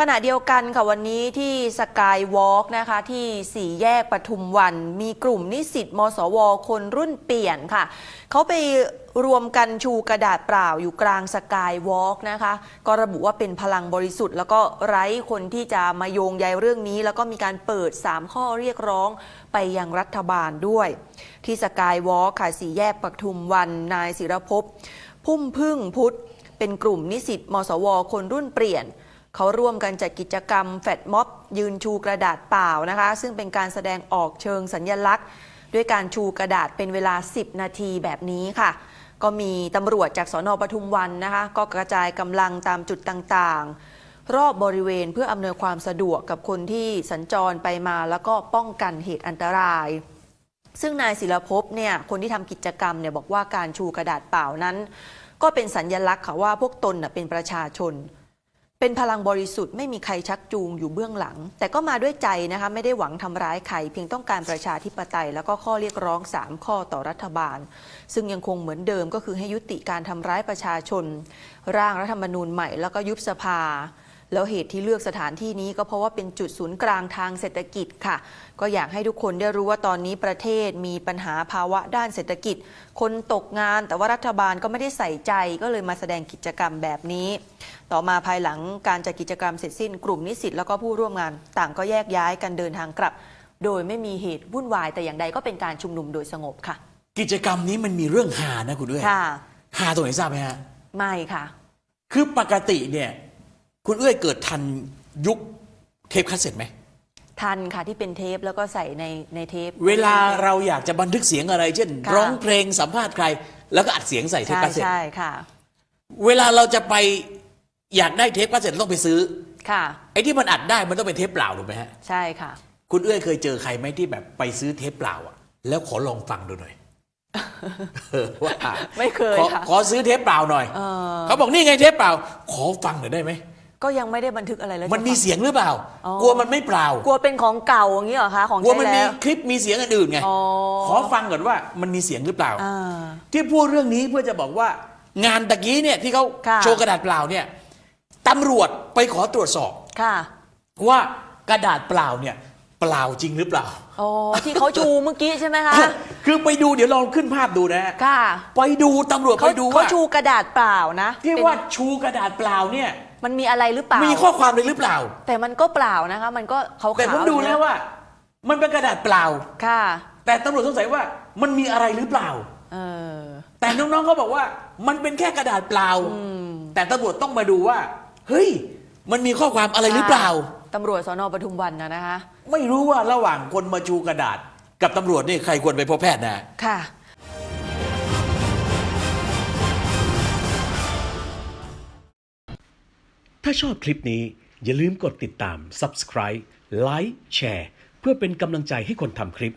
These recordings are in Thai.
ขณะเดียวกันค่ะวันนี้ที่สกายวอล์กนะคะที่สี่แยกปทุมวัน มีกลุ่มนิสิตมสว คนรุ่นเปลี่ยนค่ะ เขาไปรวมกันชูกระดาษเปล่าอยู่กลางสกายวอล์กนะคะ ก็ระบุว่าเป็นพลังบริสุทธิ์ แล้วก็ไร้คนที่จะมาโยงใยเรื่องนี้ แล้วก็มีการเปิด 3 ข้อเรียกร้องไปยังรัฐบาลด้วย ที่สกายวอล์กค่ะสี่แยกปทุมวันนายศิรภพพุ่มพึ่งพุทธเป็นกลุ่มนิสิตมสว คนรุ่นเปลี่ยน เขาร่วมกันจัดกิจกรรมแฟดม็อบยืนชูกระดาษเปล่านะคะ ซึ่งเป็นการแสดงออกเชิงสัญญลักษณ์ ด้วยการชูกระดาษเป็นเวลา 10 นาทีแบบนี้ค่ะ ก็มีตำรวจจากสอนอปทุมวันนะคะ ก็กระจายกำลังตามจุดต่างๆ รอบบริเวณเพื่ออำนวยความสะดวกกับคนที่สัญจรไปมาแล้วก็ป้องกันเหตุอันตราย ซึ่งนายศิลภพเนี่ยคนที่ทำกิจกรรมเนี่ยบอกว่าการชูกระดาษเปล่านั้น ก็เป็นสัญญลักษณ์ค่ะว่าพวกตนเป็นประชาชน เป็นพลังบริสุทธิ์ไม่มีใครชักจูงอยู่เบื้องหลัง แต่ก็มาด้วยใจนะคะไม่ได้หวังทำร้ายใครเพียงต้องการประชาธิปไตย แล้วก็ข้อเรียกร้อง 3 ข้อต่อรัฐบาล ซึ่งยังคงเหมือนเดิมก็คือให้ยุติการทำร้ายประชาชน ร่างรัฐธรรมนูญใหม่แล้วก็ยุบสภา แล้วเหตุที่เลือกสถานที่นี้ก็เพราะว่าเป็นจุดศูนย์กลางทางเศรษฐกิจค่ะ ก็อยากให้ทุกคนได้รู้ว่าตอนนี้ประเทศมีปัญหาภาวะด้านเศรษฐกิจ คนตกงานแต่ว่ารัฐบาลก็ไม่ได้ใส่ใจก็เลยมาแสดงกิจกรรมแบบนี้ ต่อมาภายหลังการจัดกิจกรรมเสร็จสิ้นกลุ่มนิสิตแล้วก็ผู้ร่วมงานต่างก็แยกย้ายกันเดินทางกลับ โดยไม่มีเหตุวุ่นวายแต่อย่างใดก็เป็นการชุมนุมโดยสงบค่ะ กิจกรรมนี้มันมีเรื่องหานะคุณด้วยค่ะหาตรงไหนทราบไหมฮะไม่ค่ะ คือปกติเนี่ย คุณเอ้ยเกิดทันยุคเทปคาสเซ็ตไหม ทันค่ะที่เป็นเทปแล้วก็ใส่ในในเทป เวลาเราอยากจะบันทึกเสียงอะไร เช่น ค่ะ ร้องเพลงสัมภาษณ์ใคร แล้วก็อัดเสียงใส่เทปใช่คาสเซ็ตใช่ค่ะ เวลาเราจะไปอยากได้เทปคาสเซ็ตเราต้องไปซื้อค่ะ ไอ้ที่มันอัดได้มันต้องเป็นเทปเปล่าถูกไหมฮะใช่ค่ะ คุณเอ้ยเคยเจอใครไหมที่แบบไปซื้อเทปเปล่าอะแล้วขอลองฟังดูหน่อย เออว่าไม่เคยขอค่ะ ขอซื้อเทปเปล่าหน่อยเออ เขาบอกนี่ไงเทปเปล่า ขอฟังหน่อยได้ไหม ก็ยังไม่ได้บันทึกอะไรเลยมันมีจะฟังเสียงหรือเปล่าอ๋อกลัวมันไม่เปล่า กลัวเป็นของเก่าอย่างนี้เหรอคะของกลัวใช้มันมีแล้ว คลิปมีเสียงอื่นๆไง อ๋อ ขอฟังก่อนว่ามันมีเสียงหรือเปล่า อ่า ที่พูดเรื่องนี้เพื่อจะบอกว่างานตะกี้เนี่ยที่เขาค่ะ โชว์กระดาษเปล่าเนี่ยตำรวจไปขอตรวจสอบ ค่ะ ว่ากระดาษเปล่าเนี่ย เปล่าจริงหรือเปล่า อ๋อที่เขาชูเมื่อกี้ใช่ไหมคะ คือไปดูเดี๋ยวลองขึ้นภาพดูนะฮะค่ะ ไปดูตำรวจเขาไปดูเขาว่าชูกระดาษเปล่านะที่เป็นว่าชูกระดาษเปล่าเนี่ย มันมีอะไรหรือเปล่า มีข้อความเลยหรือเปล่า แต่มันก็เปล่านะคะ มันก็เขาแต่ผมดูแล้วว่า มันเป็นกระดาษเปล่า ค่ะ แต่ตำรวจสงสัยว่ามันมีอะไรหรือเปล่า เออ แต่น้องๆเขาบอกว่า มันเป็นแค่กระดาษเปล่า แต่ตำรวจต้องมาดูว่า เฮ้ย มันมีข้อความอะไรหรือเปล่า ตำรวจสนปทุมวันนะนะคะ ไม่รู้ว่าระหว่างคนมาชูกระดาษ กับตำรวจนี่ใครควรไปพบแพทย์นะ ค่ะ ถ้าชอบคลิปนี้อย่าลืมกดติดตาม subscribe like แชร์เพื่อเป็นกำลังใจให้คนทำคลิป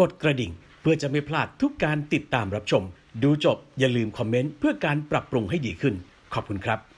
กดกระดิ่งเพื่อจะไม่พลาดทุกการติดตามรับชม ดูจบอย่าลืมคอมเมนต์เพื่อการปรับปรุงให้ดีขึ้น ขอบคุณครับ